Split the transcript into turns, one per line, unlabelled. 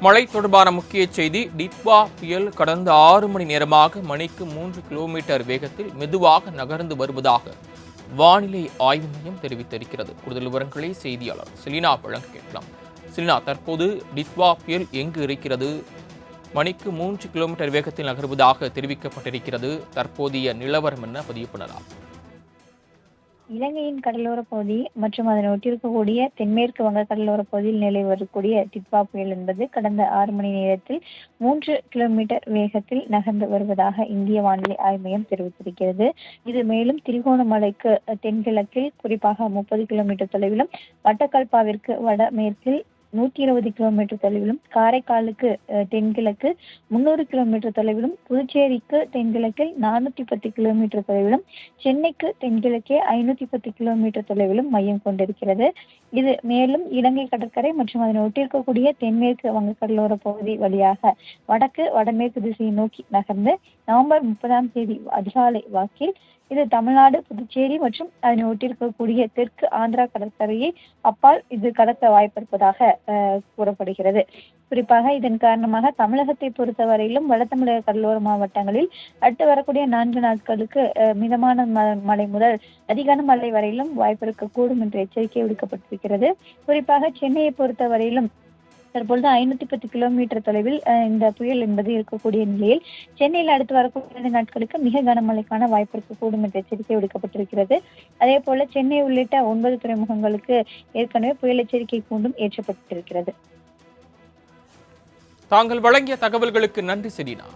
மழை தொடர்பான முக்கிய செய்தி டிட்வா புயல் கடந்த ஆறு மணி நேரமாக மணிக்கு மூன்று கிலோமீட்டர் வேகத்தில் மெதுவாக நகர்ந்து வருவதாக வானிலை ஆய்வு மையம் தெரிவித்திருக்கிறது. கூடுதல் விவரங்களை செய்தியாளர் செலினா வழங்க கேட்கலாம். செலினா தற்போது டிட்வா புயல் எங்கு இருக்கிறது? மணிக்கு மூன்று கிலோமீட்டர் வேகத்தில் நகர்வதாக தெரிவிக்கப்பட்டிருக்கிறது. தற்போதைய நிலவரம் என்ன? பதிவு பண்ணலாம்.
இலங்கையின் கடலோர பகுதி மற்றும் அதனை ஒட்டியிருக்கக்கூடிய தென்மேற்கு வங்க கடலோர பகுதியில் நிலை வரக்கூடிய டிட்வா புயல் என்பது கடந்த ஆறு மணி நேரத்தில் மூன்று கிலோமீட்டர் வேகத்தில் நகர்ந்து வருவதாக இந்திய வானிலை ஆய்வு மையம் தெரிவித்திருக்கிறது. இது மேலும் திரிகோணமலைக்கு தென்கிழக்கில் குறிப்பாக முப்பது கிலோமீட்டர் தொலைவிலும் வட்டக்கல்பாவிற்கு வடமேற்கில் நூற்றி இருபது கிலோமீட்டர் தொலைவிலும் காரைக்காலுக்கு தென்கிழக்கு முன்னூறு கிலோமீட்டர் தொலைவிலும் புதுச்சேரிக்கு தென்கிழக்கில் நானூற்றி பத்து கிலோமீட்டர் தொலைவிலும் சென்னைக்கு தென்கிழக்கே ஐநூற்றி பத்து கிலோமீட்டர் தொலைவிலும் மையம் கொண்டிருக்கிறது. இது மேலும் இலங்கை கடற்கரை மற்றும் அதனை ஒட்டியிருக்கக்கூடிய தென்மேற்கு வங்கக்கடலோர பகுதி வழியாக வடக்கு வடமேற்கு திசையை நோக்கி நகர்ந்து நவம்பர் முப்பதாம் தேதி அதிகாலை வாக்கில் இது தமிழ்நாடு புதுச்சேரி மற்றும் அதனை ஒட்டியிருக்கக்கூடிய தெற்கு ஆந்திரா கடற்கரையை அப்பால் இது கடக்க வாய்ப்பிருப்பதாக கூறப்படுகிறது. குறிப்பாக இதன் காரணமாக தமிழகத்தை பொறுத்தவரையிலும் வட தமிழக கடலோர மாவட்டங்களில் அடுத்து வரக்கூடிய நான்கு நாட்களுக்கு மிதமான ம- மழை முதல் அதிகான மழை வரையிலும் வாய்ப்பிருக்கக்கூடும் என்ற எச்சரிக்கை விடுக்கப்பட்டிருக்கிறது. குறிப்பாக சென்னையை பொறுத்தவரையிலும் தற்பொழுது ஐநூத்தி பத்து கிலோமீட்டர் தொலைவில் இந்த புயல் என்பது இருக்கக்கூடிய நிலையில் சென்னையில் அடுத்து வரக்கூடிய இரண்டு நாட்களுக்கு மிக கனமழைக்கான வாய்ப்பு இருக்கக்கூடும் என்ற எச்சரிக்கை விடுக்கப்பட்டிருக்கிறது. அதே போல சென்னை உள்ளிட்ட ஒன்பது துறைமுகங்களுக்கு ஏற்கனவே புயல் எச்சரிக்கை கூண்டும் ஏற்றப்பட்டிருக்கிறது.
தாங்கள் வழங்கிய தகவல்களுக்கு நன்றி செடினா